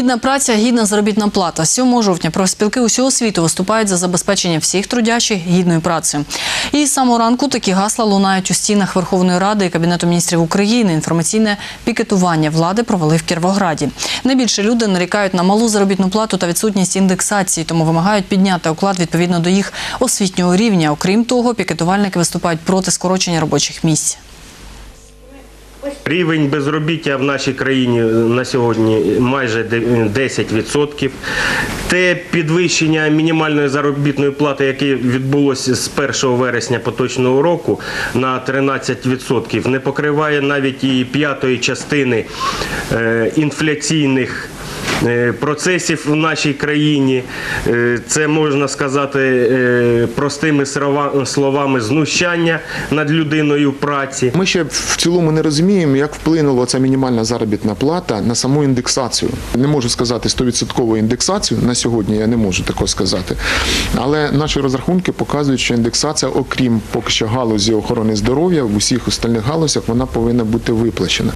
Гідна праця, гідна заробітна плата. 7 жовтня профспілки усього світу виступають за забезпечення всіх трудячих гідною працею. І з самого ранку такі гасла лунають у стінах Верховної Ради і Кабінету міністрів України. Інформаційне пікетування влади провели в Кіровограді. Найбільше люди нарікають на малу заробітну плату та відсутність індексації, тому вимагають підняти оклад відповідно до їх освітнього рівня. Окрім того, пікетувальники виступають проти скорочення робочих місць. Рівень безробіття в нашій країні на сьогодні майже 10%. Те підвищення мінімальної заробітної плати, яке відбулося з 1 вересня поточного року на 13%, не покриває навіть і п'ятої частини е, інфляційних. Е, Процесів в нашій країні Е, це можна сказати е, простими словами знущання над людиною праці. Ми ще в цілому не розуміємо, як вплинула ця мінімальна заробітна плата на саму індексацію. Не можу сказати 100% індексацію на сьогодні. Я не можу такого сказати. Але наші розрахунки показують, що індексація, окрім поки що галузі охорони здоров'я, в усіх остальних галузях вона повинна бути виплачена.